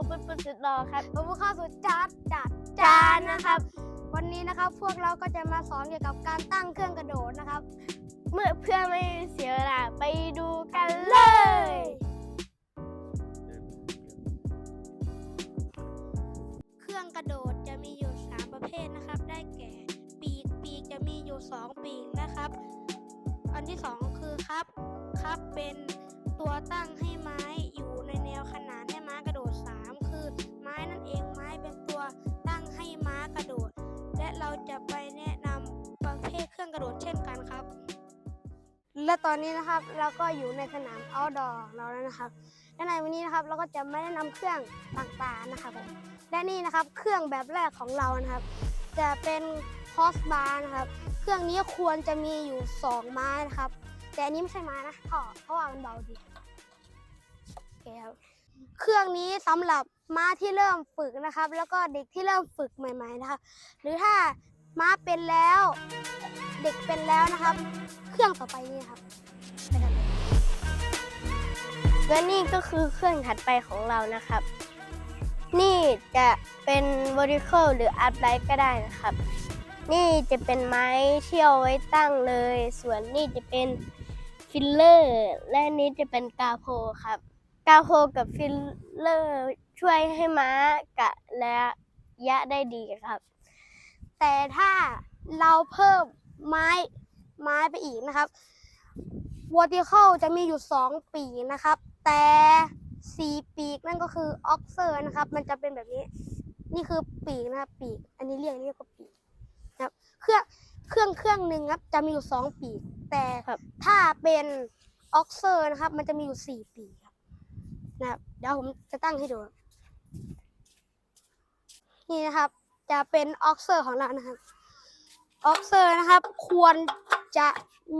ผมเป็นปุสุดรอครับ ผมผู้เข้าสู่จาร์ดจัดจานนะครับ วันนี้นะครับพวกเราก็จะมาสอนเกี่ยวกับการตั้งเครื่องกระโดดนะครับ เมื่อเพื่อไม่เสียเวลาไปดูกันเลย เครื่องกระโดดจะมีอยู่ 3 ประเภทนะครับ ได้แก่ ปีกปีกจะมีอยู่ 2 ปีกนะครับ อันที่ 2 คือครับ ครับเป็นตัวตั้งให้ไม้อยู่ในแนวขนาน และตอนนี้นะครับเราก็อยู่ในสนาม outdoor ขอเราแล้วนะครับ และในวันนี้นะครับเราก็จะไมาแนะนำเครื่องต่างๆนะครับผมและนี่นะครับเครื่องแบบแรกของเรานะครับ จะเป็น cross bar นะครับ เครื่องนี้ควรจะมีอยู่ 2 ไม้นะครับ แต่อันนี้ไม่ใช่ไม้นะเพราะเพราะว่ามันเบาดีโอเคครับเครื่องนี้สำหรับม้าที่เริ่มฝึกนะครับ แล้วก็เด็กที่เริ่มฝึกใหม่ ๆนะครับ หรือถ้า ม้าเป็นแล้ว เด็กเป็นแล้วนะครับ เครื่องต่อไปนี่ครับไปกันเลยและนี่ก็คือเครื่องถัดไปของเรานะครับ นี่จะเป็น vertical หรือ upright ก็ได้นะครับ นี่จะเป็นไม้เที่เอาไว้ตั้งเลย ส่วนนี่จะเป็นฟิลเลอร์ และนี่จะเป็นกาโพครับ กาโพกับฟิลเลอร์ช่วยให้ม้ากะและยะได้ดีครับ แต่ถ้าเราเพิ่มไม้ไม้ไปอีกนะครับ vertical จะมีอยู่ 2 ปีกนะครับ แต่สี่ปีกนั่นก็คือ oxer นะครับ มันจะเป็นแบบนี้ นี่คือปีกนะครับ ปีก อันนี้เรียกนี่ก็ปีกนะครับ เครื่องเครื่องเครื่องหนึ่งครับ จะมีอยู่ 2 ปีก แต่ถ้าเป็น oxer นะครับ มันจะมีอยู่ 4 ปีกครับนะครับ เดี๋ยวผมจะตั้งให้ดู นี่นะครับ จะเป็นออกเซอร์ของเรานะครับออกเซอร์นะครับ ควรจะ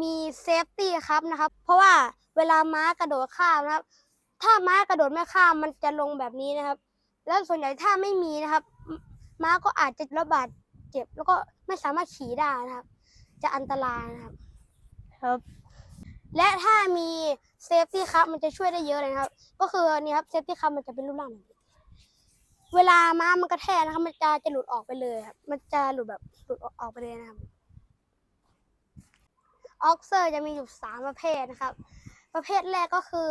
มีเซฟตี้ครับนะครับ เพราะว่าเวลาม้ากระโดดข้ามนะครับ ถ้าม้ากระโดดไม่ข้ามมันจะลงแบบนี้นะครับ แล้วส่วนใหญ่ถ้าไม่มีนะครับ ม้าก็อาจจะระบาดเจ็บ แล้วก็ไม่สามารถขี่ได้นะครับ จะอันตรายนะครับ ครับ และถ้ามีเซฟตี้ครับมันจะช่วยได้เยอะเลยนะครับ ก็คืออันนี่ครับเซฟตี้ครับมันจะเป็นรูปร่างแบบนี้ เวลาม้ามันกระแทกนะครับ มันจะจะหลุดออกไปเลยครับ มันจะหลุดแบบหลุดออกไปเลยนะครับออกเซอร์จะมีอยู่สามประเภทนะครับ ประเภทแรกก็คือ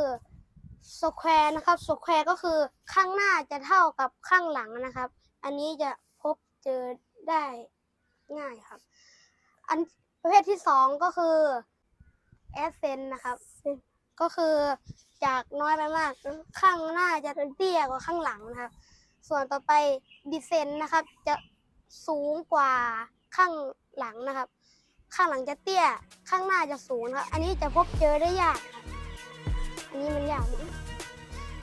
สแควร์นะครับสแควร์ก็คือข้างหน้าจะเท่ากับข้างหลังนะครับ อันนี้จะพบเจอได้ง่ายครับ อันประเภทที่สองก็คือแอสเซนนะครับ ก็คือจากน้อยไปมากข้างหน้าจะเตี้ยกว่าข้างหลังนะครับ ส่วนต่อไปดิเซนนะครับ จะสูงกว่าข้างหลังนะครับ ข้างหลังจะเตี้ย ข้างหน้าจะสูงครับ อันนี้จะพบเจอได้ยากครับอันนี้มันยากนะ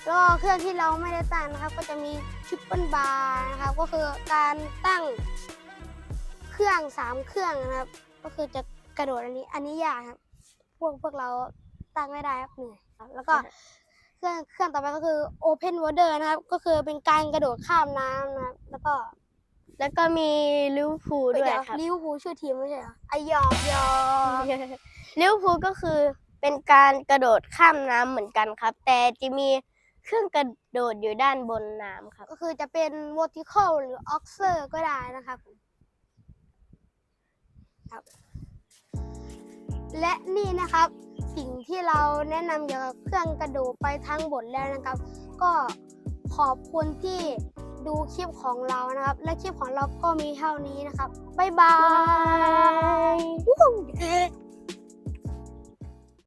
แล้วเครื่องที่เราไม่ได้ตั้งนะครับ ก็จะมีทริปเปิลบาร์นะครับ ก็คือการตั้งเครื่องสามเครื่องนะครับ ก็คือจะกระโดดอันนี้ อันนี้ยากครับ พวกพวกเราตั้งไม่ได้ครับเหนื่อยแล้วก็ เครื่องเครื่องต่อไปก็คือ Open Water นะครับ ก็คือเป็นการกระโดดข้ามน้ำนะครับ แล้วก็แล้วก็มีลิเวอร์พูลด้วยครับลิเวอร์พูลชื่อทีมไม่ใช่เหรอไอยอกยอกลิเวอร์พูลก็คือเป็นการกระโดดข้ามน้ำเหมือนกันครับ แต่จะมีเครื่องกระโดดอยู่ด้านบนน้ำครับ ก็คือจะเป็น vertical หรือ oxer ก็ได้นะครับครับ และนี่นะครับสิ่งที่เราแนะนำเกี่ยวกับเครื่องกระโดดไปทั้งหมดแล้วนะครับ ก็ขอบคุณที่ดูคลิปของเรานะครับ และคลิปของเราก็มีเท่านี้นะครับ บ๊ายบาย